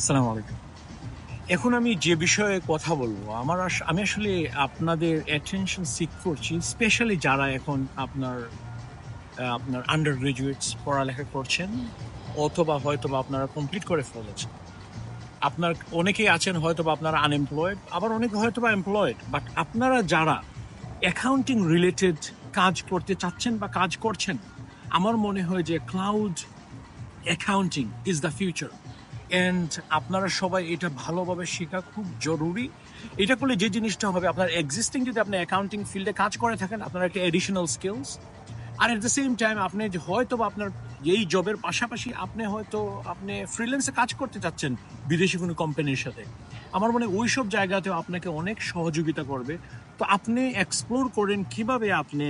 আসসালামু আলাইকুম। এখন আমি যে বিষয়ে কথা বলব, আমার আমি আসলে আপনাদের অ্যাটেনশন সিক করছি স্পেশালি যারা এখন আপনার আপনার আন্ডার গ্রাজুয়েটস পড়ালেখা করছেন, অথবা হয়তো বা আপনারা কমপ্লিট করে ফেলেছেন। আপনার, অনেকেই আছেন হয়তো বা আপনারা আনএমপ্লয়েড আবার অনেকে হয়তো বা এমপ্লয়েড বাট আপনারা যারা অ্যাকাউন্টিং রিলেটেড কাজ করতে চাচ্ছেন বা কাজ করছেন, আমার মনে হয় যে cloud accounting is the future and আপনারা সবাই এটা ভালোভাবে শেখা খুব জরুরি। এটা করলে যে জিনিসটা হবে, আপনার এক্সিস্টিং যদি আপনি অ্যাকাউন্টিং ফিল্ডে কাজ করে থাকেন, আপনার একটা এডিশনাল স্কিলস আর এট দ্য সেম টাইম আপনি হয়তো আপনার এই জবের পাশাপাশি আপনি হয়তো আপনি ফ্রিল্যান্সে কাজ করতে চাচ্ছেন বিদেশি কোনো কোম্পানির সাথে। আমার মনে ওই সব জায়গাতেও আপনাকে অনেক সহযোগিতা করবে। তো আপনি এক্সপ্লোর করেন কীভাবে আপনি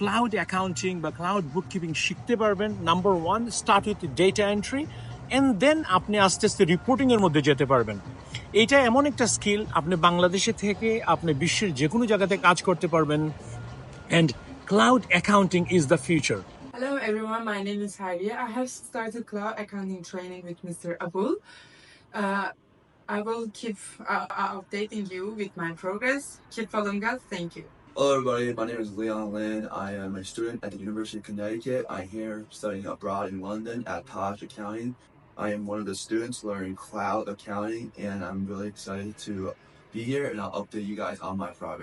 ক্লাউড অ্যাকাউন্টিং বা ক্লাউড বুককিপিং শিখতে পারবেন। Number one start with data entry and then আপনি আস্তে আস্তে রিপোর্টিং এর মধ্যে যেতে পারবেন এটা এমন একটা স্কিল আপনি বাংলাদেশে থেকে আপনি বিশ্বের যে কোনো জায়গাতে কাজ করতে পারবেন and cloud accounting is the future Hello everyone, my name is Heidi. I have started cloud accounting training with Mr. Abul. Uh, I will keep uh, uh, updating you with my progress. Keep following us. Thank you. Hello, everybody. My name is Leon Lin. I am a student at the University of Connecticut. I'm here studying abroad in London at Taj Accounting. I am one of the students learning cloud accounting, and I'm really excited to be here, and I'll update you guys on my progress.